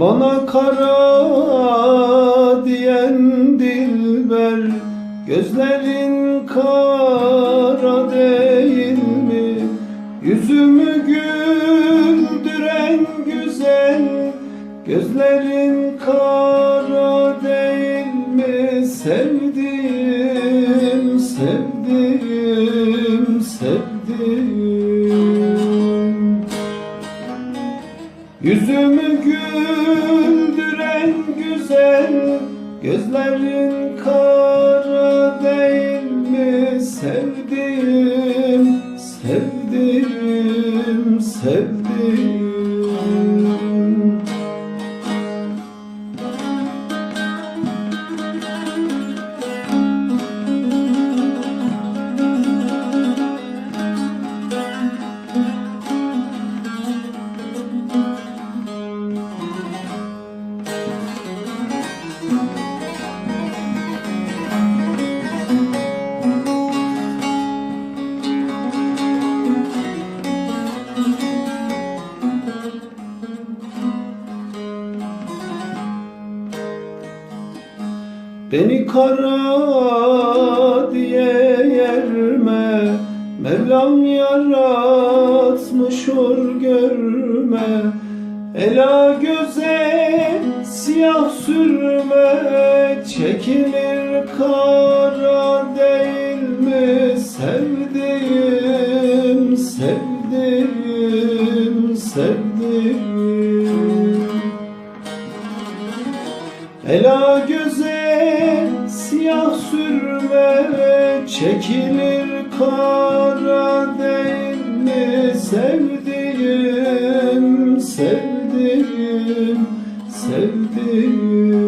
Bana kara diyen dilber Gözlerin kara değil mi? Yüzümü güldüren güzel Gözlerin kara değil mi? Sevdiğim, sevdiğim, sevdiğim Yüzümü güldüren güzel Gözlerin kara değil mi? Sevdiğim Sevdiğim, sevdiğim Beni kara diye yerme Mevlam yaratmış or görme. Ela göze siyah sürme Çekilir kara değil mi? Sevdiğim, sevdiğim, sevdiğim. Ela göze siyah sürme Çekilir kara değil mi? Sevdiğim, sevdiğim, sevdiğim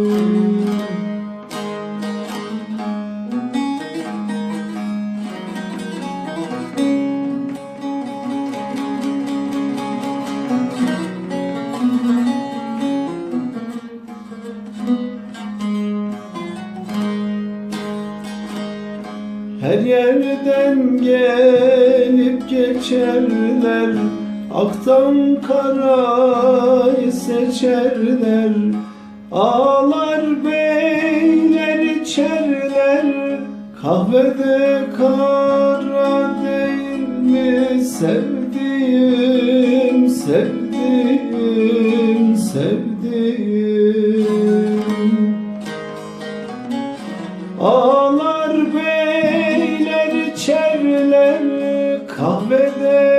Her yerden gelip geçerler Aktan karayı seçerler. Ağlar beyler içerler Kahvede kara değil mi? Sevdiğim, sevdiğim, sevdiğim Kahvede